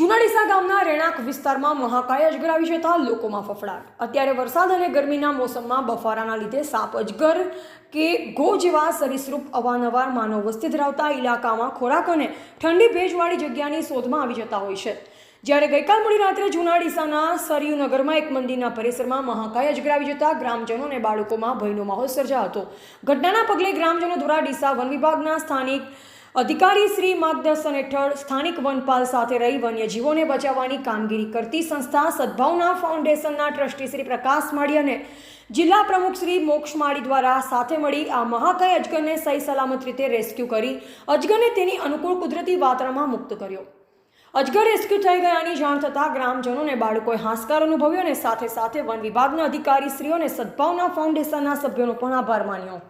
જુનાડીસા ગામના રેણાક વિસ્તારમાં મહાકાય અજગર આવી જતા લોકોમાં ફફડાટ. અત્યારે વરસાદ અને ગરમીના મોસમમાં બફારાના લીધે સાપ અજગર કે ગો જેવા સરીસૃપ અવારનવાર માનવ વસ્તી ધરાવતા ઇલાકામાં ખોરાક અને ઠંડી ભેજવાળી જગ્યાની શોધમાં આવી જતા હોય છે. જ્યારે ગઈકાલ મોડી રાત્રે જુનાડીસાના સરયુનગરમાં એક મંદિરના પરિસરમાં મહાકાય અજગર આવી જતા ગ્રામજનો અને બાળકોમાં ભયનો માહોલ સર્જાયો હતો. ઘટનાના પગલે ગ્રામજનો દ્વારા ડીસા વન વિભાગના સ્થાનિક અધિકારી શ્રી માર્ગદર્શન હેઠળ સ્થાનિક વનપાલ સાથે રહી વન્યજીવોને બચાવવાની કામગીરી કરતી સંસ્થા સદભાવના ફાઉન્ડેશનના ટ્રસ્ટી શ્રી પ્રકાશ માળી અને જિલ્લા પ્રમુખ શ્રી મોક્ષ માળી દ્વારા સાથે મળી આ મહાકાય અજગરને સહી સલામત રીતે રેસ્ક્યુ કરી અજગરને તેની અનુકૂળ કુદરતી વાતાવરણમાં મુક્ત કર્યો. અજગર રેસ્ક્યુ થઈ ગયાની જાણ થતાં ગ્રામજનોને બાળકોએ હાંસકાર અનુભવ્યો અને સાથે સાથે વન વિભાગના અધિકારી શ્રીઓ અને સદભાવના ફાઉન્ડેશનના સભ્યોનો પણ આભાર માન્યો.